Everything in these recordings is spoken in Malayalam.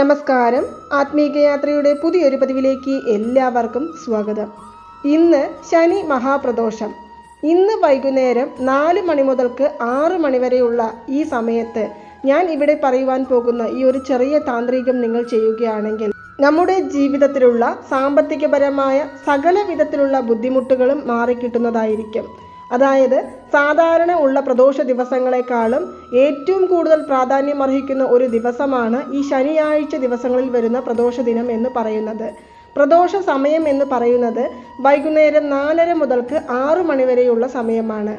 നമസ്കാരം. ആത്മീകയാത്രയുടെ പുതിയൊരു പതിവിലേക്ക് എല്ലാവർക്കും സ്വാഗതം. ഇന്ന് ശനി മഹാപ്രദോഷം. ഇന്ന് വൈകുന്നേരം നാല് മണി മുതൽക്ക് ആറ് മണി വരെയുള്ള ഈ സമയത്ത് ഞാൻ ഇവിടെ പറയുവാൻ പോകുന്ന ഈ ഒരു ചെറിയ താന്ത്രികം നിങ്ങൾ ചെയ്യുകയാണെങ്കിൽ നമ്മുടെ ജീവിതത്തിലുള്ള സാമ്പത്തികപരമായ സകല വിധത്തിലുള്ള ബുദ്ധിമുട്ടുകളും മാറിക്കിട്ടുന്നതായിരിക്കും. അതായത് സാധാരണ ഉള്ള പ്രദോഷ ദിവസങ്ങളെക്കാളും ഏറ്റവും കൂടുതൽ പ്രാധാന്യം അർഹിക്കുന്ന ഒരു ദിവസമാണ് ഈ ശനിയാഴ്ച ദിവസങ്ങളിൽ വരുന്ന പ്രദോഷ ദിനം എന്ന് പറയുന്നത്. പ്രദോഷ സമയം എന്ന് പറയുന്നത് വൈകുന്നേരം നാലര മുതൽക്ക് ആറു മണിവരെയുള്ള സമയമാണ്.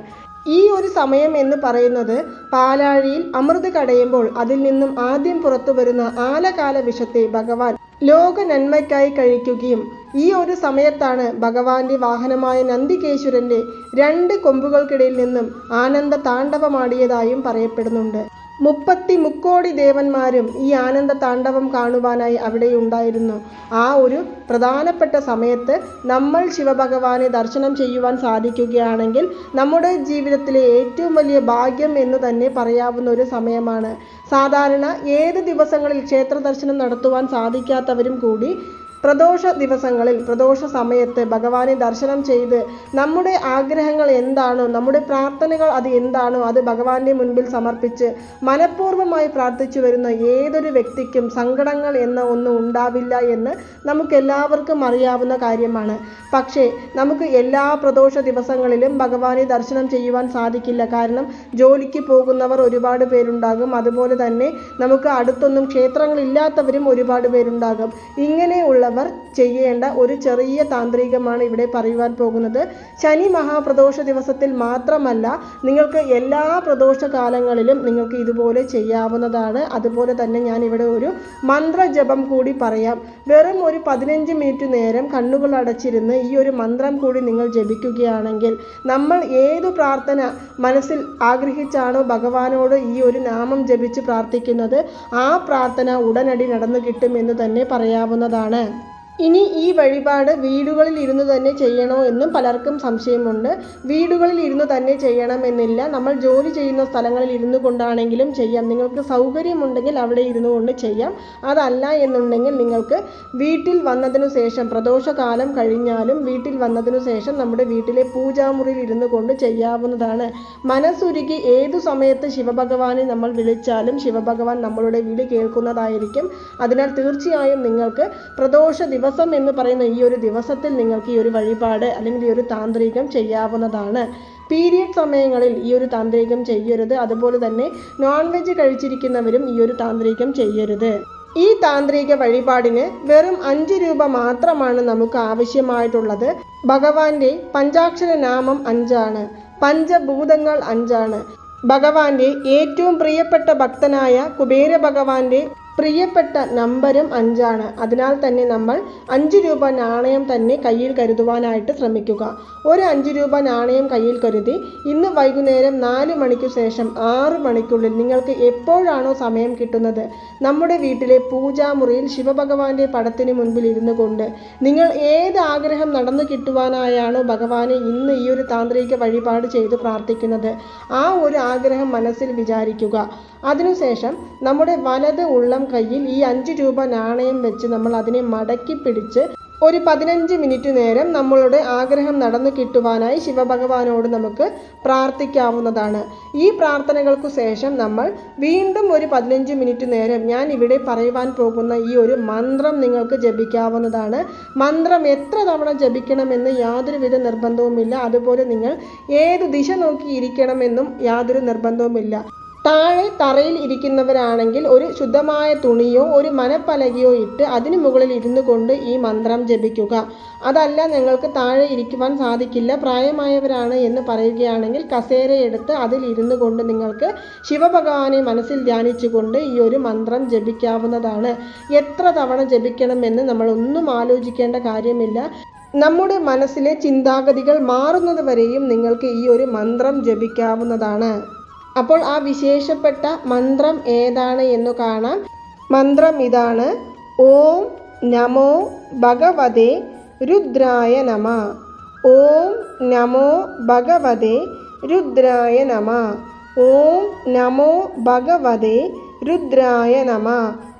ഈ ഒരു സമയം എന്ന് പറയുന്നത് പാലാഴിയിൽ അമൃത് കടയുമ്പോൾ അതിൽ നിന്നും ആദ്യം പുറത്തു വരുന്ന ആലകാല വിഷത്തെ ഭഗവാൻ ലോക നന്മയ്ക്കായി കഴിക്കുകയും ഈ ഒരു സമയത്താണ് ഭഗവാന്റെ വാഹനമായ നന്ദികേശ്വരന്റെ രണ്ട് കൊമ്പുകൾക്കിടയിൽ നിന്നും ആനന്ദ താണ്ഡവമാടിയതായും പറയപ്പെടുന്നുണ്ട്. മുപ്പത്തി മുക്കോടി ദേവന്മാരും ഈ ആനന്ദ താണ്ഡവം കാണുവാനായി അവിടെ ഉണ്ടായിരുന്നു. ആ ഒരു പ്രധാനപ്പെട്ട സമയത്ത് നമ്മൾ ശിവഭഗവാനെ ദർശനം ചെയ്യുവാൻ സാധിക്കുകയാണെങ്കിൽ നമ്മുടെ ജീവിതത്തിലെ ഏറ്റവും വലിയ ഭാഗ്യം എന്ന് തന്നെ പറയാവുന്ന ഒരു സമയമാണ്. സാധാരണ ഏത് ദിവസങ്ങളിൽ ക്ഷേത്ര ദർശനം നടത്തുവാൻ സാധിക്കാത്തവരും കൂടി പ്രദോഷ ദിവസങ്ങളിൽ പ്രദോഷ സമയത്ത് ഭഗവാനെ ദർശനം ചെയ്ത് നമ്മുടെ ആഗ്രഹങ്ങൾ എന്താണോ നമ്മുടെ പ്രാർത്ഥനകൾ അത് എന്താണോ അത് ഭഗവാന്റെ മുൻപിൽ സമർപ്പിച്ച് മനഃപൂർവമായി പ്രാർത്ഥിച്ചു വരുന്ന ഏതൊരു വ്യക്തിക്കും സങ്കടങ്ങൾ എന്ന ഒന്നും ഉണ്ടാവില്ല എന്ന് നമുക്കെല്ലാവർക്കും അറിയാവുന്ന കാര്യമാണ്. പക്ഷേ നമുക്ക് എല്ലാ പ്രദോഷ ദിവസങ്ങളിലും ഭഗവാനെ ദർശനം ചെയ്യുവാൻ സാധിക്കില്ല. കാരണം ജോലിക്ക് പോകുന്നവർ ഒരുപാട് പേരുണ്ടാകും. അതുപോലെ തന്നെ നമുക്ക് അടുത്തൊന്നും ക്ഷേത്രങ്ങളില്ലാത്തവരും ഒരുപാട് പേരുണ്ടാകും. ഇങ്ങനെയുള്ളവർ ചെയ്യേണ്ട ഒരു ചെറിയ താന്ത്രികമാണ് ഇവിടെ പറയുവാൻ പോകുന്നത്. ശനി മഹാപ്രദോഷ ദിവസത്തിൽ മാത്രമല്ല നിങ്ങൾക്ക് എല്ലാ പ്രദോഷ കാലങ്ങളിലും നിങ്ങൾക്ക് ഇതുപോലെ ചെയ്യാവുന്നതാണ്. അതുപോലെ തന്നെ ഞാൻ ഇവിടെ ഒരു മന്ത്രജപം കൂടി പറയാം. വെറും ഒരു പതിനഞ്ച് മിനിറ്റ് നേരം കണ്ണുകൾ അടച്ചിരുന്ന് ഈ ഒരു മന്ത്രം കൂടി നിങ്ങൾ ജപിക്കുകയാണെങ്കിൽ നമ്മൾ ഏതു പ്രാർത്ഥന മനസ്സിൽ ആഗ്രഹിച്ചാണോ ഭഗവാനോട് ഈ ഒരു നാമം ജപിച്ച് പ്രാർത്ഥിക്കുന്നത് ആ പ്രാർത്ഥന ഉടനടി നടന്നു കിട്ടുമെന്ന് തന്നെ പറയാവുന്നതാണ്. ഇനി ഈ വഴിപാട് വീടുകളിൽ ഇരുന്ന് തന്നെ ചെയ്യണോ എന്നും പലർക്കും സംശയമുണ്ട്. വീടുകളിൽ ഇരുന്ന് തന്നെ ചെയ്യണമെന്നില്ല. നമ്മൾ ജോലി ചെയ്യുന്ന സ്ഥലങ്ങളിൽ ഇരുന്നു കൊണ്ടാണെങ്കിലും ചെയ്യാം. നിങ്ങൾക്ക് സൗകര്യമുണ്ടെങ്കിൽ അവിടെ ഇരുന്നു കൊണ്ട് ചെയ്യാം. അതല്ല എന്നുണ്ടെങ്കിൽ നിങ്ങൾക്ക് വീട്ടിൽ വന്നതിനു ശേഷം പ്രദോഷകാലം കഴിഞ്ഞാലും വീട്ടിൽ വന്നതിനു ശേഷം നമ്മുടെ വീട്ടിലെ പൂജാമുറിയിൽ ഇരുന്നു കൊണ്ട് ചെയ്യാവുന്നതാണ്. മനസ്സുരുക്കി ഏതു സമയത്ത് ശിവഭഗവാനെ നമ്മൾ വിളിച്ചാലും ശിവഭഗവാൻ നമ്മളുടെ വിളി കേൾക്കുന്നതായിരിക്കും. അതിനാൽ തീർച്ചയായും നിങ്ങൾക്ക് പ്രദോഷ ദിവസം എന്ന് പറയുന്ന ഈ ഒരു ദിവസത്തിൽ നിങ്ങൾക്ക് ഈ ഒരു വഴിപാട് അല്ലെങ്കിൽ ഈ ഒരു താന്ത്രികം ചെയ്യാവുന്നതാണ്. പീരിയഡ് സമയങ്ങളിൽ ഈ ഒരു താന്ത്രികം ചെയ്യരുത്. അതുപോലെ തന്നെ നോൺ വെജ് കഴിച്ചിരിക്കുന്നവരും ഈ ഒരു താന്ത്രികം ചെയ്യരുത്. ഈ താന്ത്രിക വഴിപാടിന് വെറും അഞ്ച് രൂപ മാത്രമാണ് നമുക്ക് ആവശ്യമായിട്ടുള്ളത്. ഭഗവാന്റെ പഞ്ചാക്ഷര നാമം അഞ്ചാണ്. പഞ്ചഭൂതങ്ങൾ അഞ്ചാണ്. ഭഗവാന്റെ ഏറ്റവും പ്രിയപ്പെട്ട ഭക്തനായ കുബേര ഭഗവാന്റെ പ്രിയപ്പെട്ട നമ്പരും അഞ്ചാണ്. അതിനാൽ തന്നെ നമ്മൾ അഞ്ച് രൂപ നാണയം തന്നെ കയ്യിൽ കരുതുവാനായിട്ട് ശ്രമിക്കുക. ഒരു അഞ്ച് രൂപ നാണയം കയ്യിൽ കരുതി ഇന്ന് വൈകുന്നേരം നാല് മണിക്ക് ശേഷം ആറ് മണിക്കുള്ളിൽ നിങ്ങൾക്ക് എപ്പോഴാണോ സമയം കിട്ടുന്നത്? നമ്മുടെ വീട്ടിലെ പൂജാമുറിയിൽ ശിവഭഗവാന്റെ പടത്തിന് മുൻപിൽ ഇരുന്നു കൊണ്ട് നിങ്ങൾ ഏത് ആഗ്രഹം നടന്നു കിട്ടുവാനായാണോ ഭഗവാനെ ഇന്ന് ഈ ഒരു താന്ത്രിക വഴിപാട് ചെയ്ത് പ്രാർത്ഥിക്കുന്നത്. ആ ഒരു ആഗ്രഹം മനസ്സിൽ വിചാരിക്കുക. അതിനുശേഷം നമ്മുടെ വലത് ഉള്ളം കയ്യിൽ ഈ അഞ്ച് രൂപ നാണയം വെച്ച് നമ്മൾ അതിനെ മടക്കി പിടിച്ച് ഒരു പതിനഞ്ച് മിനിറ്റ് നേരം നമ്മളുടെ ആഗ്രഹം നടന്നു കിട്ടുവാനായി ശിവഭഗവാനോട് നമുക്ക് പ്രാർത്ഥിക്കാവുന്നതാണ്. ഈ പ്രാർത്ഥനകൾക്കു ശേഷം നമ്മൾ വീണ്ടും ഒരു പതിനഞ്ച് മിനിറ്റ് നേരം ഞാൻ ഇവിടെ പറയുവാൻ പോകുന്ന ഈ ഒരു മന്ത്രം നിങ്ങൾക്ക് ജപിക്കാവുന്നതാണ്. മന്ത്രം എത്ര തവണ ജപിക്കണമെന്ന് യാതൊരുവിധ നിർബന്ധവുമില്ല. അതുപോലെ നിങ്ങൾ ഏത് ദിശ നോക്കി ഇരിക്കണമെന്നും യാതൊരു നിർബന്ധവുമില്ല. താഴെ തറയിൽ ഇരിക്കുന്നവരാണെങ്കിൽ ഒരു ശുദ്ധമായ തുണിയോ ഒരു മനപ്പലകയോ ഇട്ട് അതിനു മുകളിൽ ഇരുന്നു കൊണ്ട് ഈ മന്ത്രം ജപിക്കുക. അതല്ല നിങ്ങൾക്ക് താഴെ ഇരിക്കുവാൻ സാധിക്കില്ല പ്രായമായവരാണ് എന്ന് പറയുകയാണെങ്കിൽ കസേരയെടുത്ത് അതിൽ ഇരുന്നു കൊണ്ട് നിങ്ങൾക്ക് ശിവഭഗവാനെ മനസ്സിൽ ധ്യാനിച്ചുകൊണ്ട് ഈ ഒരു മന്ത്രം ജപിക്കാവുന്നതാണ്. എത്ര തവണ ജപിക്കണമെന്ന് നമ്മൾ ഒന്നും ആലോചിക്കേണ്ട കാര്യമില്ല. നമ്മുടെ മനസ്സിലെ ചിന്താഗതികൾ മാറുന്നത് വരെയും നിങ്ങൾക്ക് ഈ ഒരു മന്ത്രം ജപിക്കാവുന്നതാണ്. അപ്പോൾ ആ വിശേഷപ്പെട്ട മന്ത്രം ഏതാണ് എന്ന് കാണാം. മന്ത്രം ഇതാണ്. ഓം നമോ ഭഗവതേ രുദ്രായ നമ. ഓം നമോ ഭഗവതേ രുദ്രായ നമ. ഓം നമോ ഭഗവതേ രുദ്രായ നമ.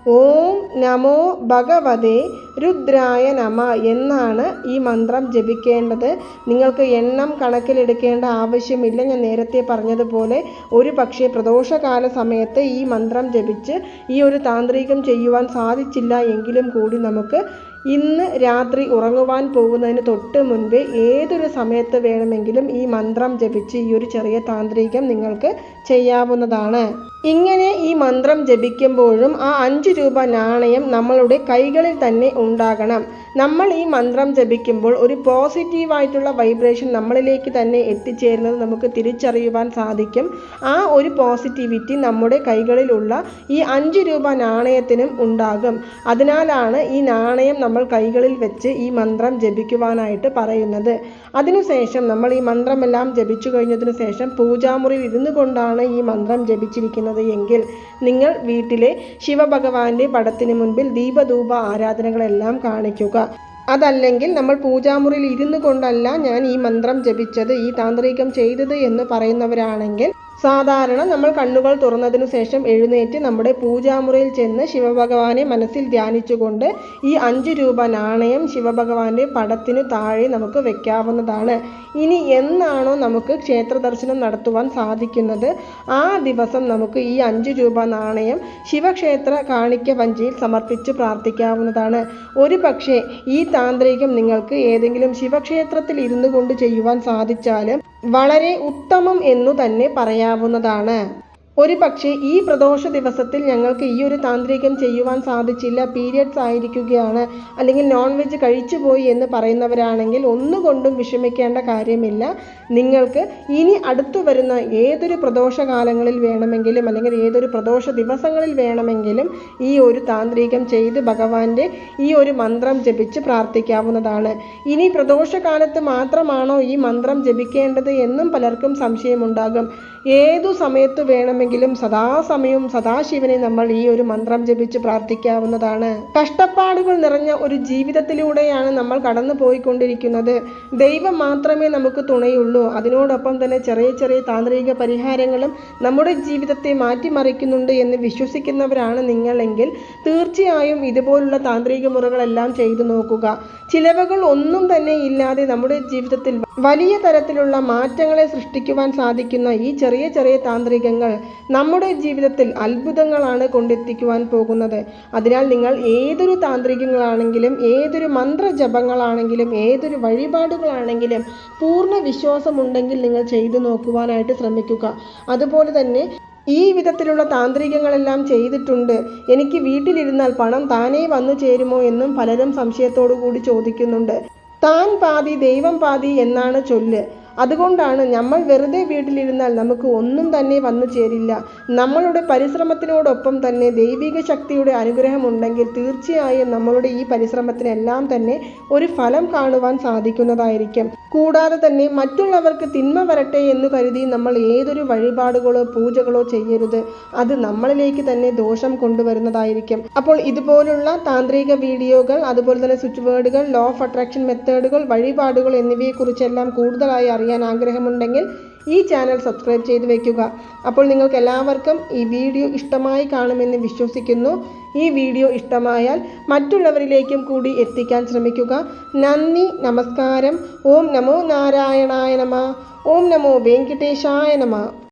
ഓം നമോ ഭഗവതേ രുദ്രായ നമ എന്നാണ് ഈ മന്ത്രം ജപിക്കേണ്ടത്. നിങ്ങൾക്ക് എണ്ണം കണക്കിലെടുക്കേണ്ട ആവശ്യമില്ല. ഞാൻ നേരത്തെ പറഞ്ഞതുപോലെ ഒരു പക്ഷേ പ്രദോഷകാല സമയത്ത് ഈ മന്ത്രം ജപിച്ച് ഈ ഒരു താന്ത്രികം ചെയ്യുവാൻ സാധിച്ചില്ല എങ്കിലും കൂടി നമുക്ക് ഇന്ന് രാത്രി ഉറങ്ങുവാൻ പോകുന്നതിന് തൊട്ട് മുൻപേ ഏതൊരു സമയത്ത് വേണമെങ്കിലും ഈ മന്ത്രം ജപിച്ച് ഈ ഒരു ചെറിയ താന്ത്രികം നിങ്ങൾക്ക് ചെയ്യാവുന്നതാണ്. ഇങ്ങനെ ഈ മന്ത്രം ജപിക്കുമ്പോഴും ആ അഞ്ച് രൂപ നാണയം നമ്മളുടെ കൈകളിൽ തന്നെ ഉണ്ടാകണം. നമ്മൾ ഈ മന്ത്രം ജപിക്കുമ്പോൾ ഒരു പോസിറ്റീവായിട്ടുള്ള വൈബ്രേഷൻ നമ്മളിലേക്ക് തന്നെ എത്തിച്ചേരുന്നത് നമുക്ക് തിരിച്ചറിയുവാൻ സാധിക്കും. ആ ഒരു പോസിറ്റിവിറ്റി നമ്മുടെ കൈകളിലുള്ള ഈ അഞ്ച് രൂപ നാണയത്തിനും ഉണ്ടാകും. അതിനാലാണ് ഈ നാണയം നമ്മൾ കൈകളിൽ വെച്ച് ഈ മന്ത്രം ജപിക്കുവാനായിട്ട് പറയുന്നത്. അതിനുശേഷം നമ്മൾ ഈ മന്ത്രമെല്ലാം ജപിച്ചു കഴിഞ്ഞതിന് ശേഷം പൂജാമുറി ഇരുന്നു കൊണ്ടാണ് ഈ മന്ത്രം ജപിച്ചിരിക്കുന്നത് എങ്കിൽ നിങ്ങൾ വീട്ടിലെ ശിവഭഗവാന്റെ പടത്തിന് മുൻപിൽ ദീപധൂപ ആരാധനകളെല്ലാം കാണിക്കുക. അതല്ലെങ്കിൽ നമ്മൾ പൂജാമുറിയിൽ ഇരുന്നു കൊണ്ടല്ല ഞാൻ ഈ മന്ത്രം ജപിച്ചത് ഈ താന്ത്രികം ചെയ്തത് എന്ന് പറയുന്നവരാണെങ്കിൽ സാധാരണ നമ്മൾ കണ്ണുകൾ തുറന്നതിനു ശേഷം എഴുന്നേറ്റ് നമ്മുടെ പൂജാമുറിയിൽ ചെന്ന് ശിവഭഗവാനെ മനസ്സിൽ ധ്യാനിച്ചുകൊണ്ട് ഈ അഞ്ച് രൂപ നാണയം ശിവഭഗവാന്റെ പടത്തിനു താഴെ നമുക്ക് വെക്കാവുന്നതാണ്. ഇനി എന്നാണോ നമുക്ക് ക്ഷേത്ര ദർശനം നടത്തുവാൻ സാധിക്കുന്നത്? ആ ദിവസം നമുക്ക് ഈ അഞ്ച് രൂപ നാണയം ശിവക്ഷേത്ര കാണിക്ക വഞ്ചിയിൽ സമർപ്പിച്ച് പ്രാർത്ഥിക്കാവുന്നതാണ്. ഒരു പക്ഷേ ഈ താന്ത്രികം നിങ്ങൾക്ക് ഏതെങ്കിലും ശിവക്ഷേത്രത്തിൽ ഇരുന്നു കൊണ്ട് ചെയ്യുവാൻ സാധിച്ചാലും വളരെ ഉത്തമം എന്നു തന്നെ പറയാവുന്നതാണ്. ഒരു പക്ഷേ ഈ പ്രദോഷ ദിവസത്തിൽ ഞങ്ങൾക്ക് ഈ ഒരു താന്ത്രികം ചെയ്യുവാൻ സാധിച്ചില്ല പീരിയഡ്സ് ആയിരിക്കുകയാണ് അല്ലെങ്കിൽ നോൺ വെജ് കഴിച്ചു പോയി എന്ന് പറയുന്നവരാണെങ്കിൽ ഒന്നുകൊണ്ടും വിഷമിക്കേണ്ട കാര്യമില്ല. നിങ്ങൾക്ക് ഇനി അടുത്തു വരുന്ന ഏതൊരു പ്രദോഷ കാലങ്ങളിൽ വേണമെങ്കിലും അല്ലെങ്കിൽ ഏതൊരു പ്രദോഷ ദിവസങ്ങളിൽ വേണമെങ്കിലും ഈ ഒരു താന്ത്രികം ചെയ്ത് ഭഗവാന്റെ ഈ ഒരു മന്ത്രം ജപിച്ച് പ്രാർത്ഥിക്കാവുന്നതാണ്. ഇനി പ്രദോഷകാലത്ത് മാത്രമാണോ ഈ മന്ത്രം ജപിക്കേണ്ടത് എന്നും പലർക്കും സംശയമുണ്ടാകും. ഏതു സമയത്ത് വേണമെങ്കിലും സദാസമയവും സദാശിവനെ നമ്മൾ ഈ ഒരു മന്ത്രം ജപിച്ച് പ്രാർത്ഥിക്കാവുന്നതാണ്. കഷ്ടപ്പാടുകൾ നിറഞ്ഞ ഒരു ജീവിതത്തിലൂടെയാണ് നമ്മൾ കടന്നു പോയിക്കൊണ്ടിരിക്കുന്നത്. ദൈവം മാത്രമേ നമുക്ക് തുണയുള്ളൂ. അതിനോടൊപ്പം തന്നെ ചെറിയ ചെറിയ താന്ത്രിക പരിഹാരങ്ങളും നമ്മുടെ ജീവിതത്തെ മാറ്റിമറിക്കുന്നുണ്ട് എന്ന് വിശ്വസിക്കുന്നവരാണ് നിങ്ങളെങ്കിൽ തീർച്ചയായും ഇതുപോലുള്ള താന്ത്രിക മുറകളെല്ലാം ചെയ്തു നോക്കുക. ചിലവുകൾ ഒന്നും തന്നെ ഇല്ലാതെ നമ്മുടെ ജീവിതത്തിൽ വലിയ തരത്തിലുള്ള മാറ്റങ്ങളെ സൃഷ്ടിക്കുവാൻ സാധിക്കുന്ന ഈ ചെറിയ ചെറിയ താന്ത്രികങ്ങൾ നമ്മുടെ ജീവിതത്തിൽ അത്ഭുതങ്ങളാണ് കൊണ്ടെത്തിക്കുവാൻ പോകുന്നത്. അതിനാൽ നിങ്ങൾ ഏതൊരു താന്ത്രികങ്ങളാണെങ്കിലും ഏതൊരു മന്ത്രജപങ്ങളാണെങ്കിലും ഏതൊരു വഴിപാടുകളാണെങ്കിലും പൂർണ വിശ്വാസമുണ്ടെങ്കിൽ നിങ്ങൾ ചെയ്തു നോക്കുവാനായിട്ട് ശ്രമിക്കുക. അതുപോലെ തന്നെ ഈ വിധത്തിലുള്ള താന്ത്രികങ്ങളെല്ലാം ചെയ്തിട്ടുണ്ട്. എനിക്ക് വീട്ടിലിരുന്നാൽ പണം താനേ വന്നു ചേരുമോ എന്നും പലരും സംശയത്തോടു കൂടി ചോദിക്കുന്നുണ്ട്. താൻ പാതി ദൈവം പാതി എന്നാണ് ചൊല്ല്. അതുകൊണ്ടാണ് നമ്മൾ വെറുതെ വീട്ടിലിരുന്നാൽ നമുക്ക് ഒന്നും തന്നെ വന്നു ചേരില്ല. നമ്മളുടെ പരിശ്രമത്തിനോടൊപ്പം തന്നെ ദൈവിക ശക്തിയുടെ അനുഗ്രഹം ഉണ്ടെങ്കിൽ തീർച്ചയായും നമ്മളുടെ ഈ പരിശ്രമത്തിനെല്ലാം തന്നെ ഒരു ഫലം കാണുവാൻ സാധിക്കുന്നതായിരിക്കും. കൂടാതെ തന്നെ മറ്റുള്ളവർക്ക് തിന്മ വരട്ടെ എന്ന് കരുതി നമ്മൾ ഏതൊരു വഴിപാടുകളോ പൂജകളോ ചെയ്യരുത്. അത് നമ്മളിലേക്ക് തന്നെ ദോഷം കൊണ്ടുവരുന്നതായിരിക്കും. അപ്പോൾ ഇതുപോലുള്ള താന്ത്രിക വീഡിയോകൾ അതുപോലെ തന്നെ സ്വിച്ച് വേർഡുകൾ ലോ ഓഫ് അട്രാക്ഷൻ മെത്തേഡുകൾ വഴിപാടുകൾ എന്നിവയെക്കുറിച്ചെല്ലാം കൂടുതലായി അറിയാൻ ആഗ്രഹമുണ്ടെങ്കിൽ ഈ ചാനൽ സബ്സ്ക്രൈബ് ചെയ്ത് വെക്കുക. അപ്പോൾ നിങ്ങൾക്ക് എല്ലാവർക്കും ഈ വീഡിയോ ഇഷ്ടമായി കാണുമെന്ന് വിശ്വസിക്കുന്നു. ഈ വീഡിയോ ഇഷ്ടമായാൽ മറ്റുള്ളവരിലേക്കും കൂടി എത്തിക്കാൻ ശ്രമിക്കുക. നന്ദി നമസ്കാരം. ഓം നമോ നാരായണായ നമ. ഓം നമോ വെങ്കിടേശായ നമ.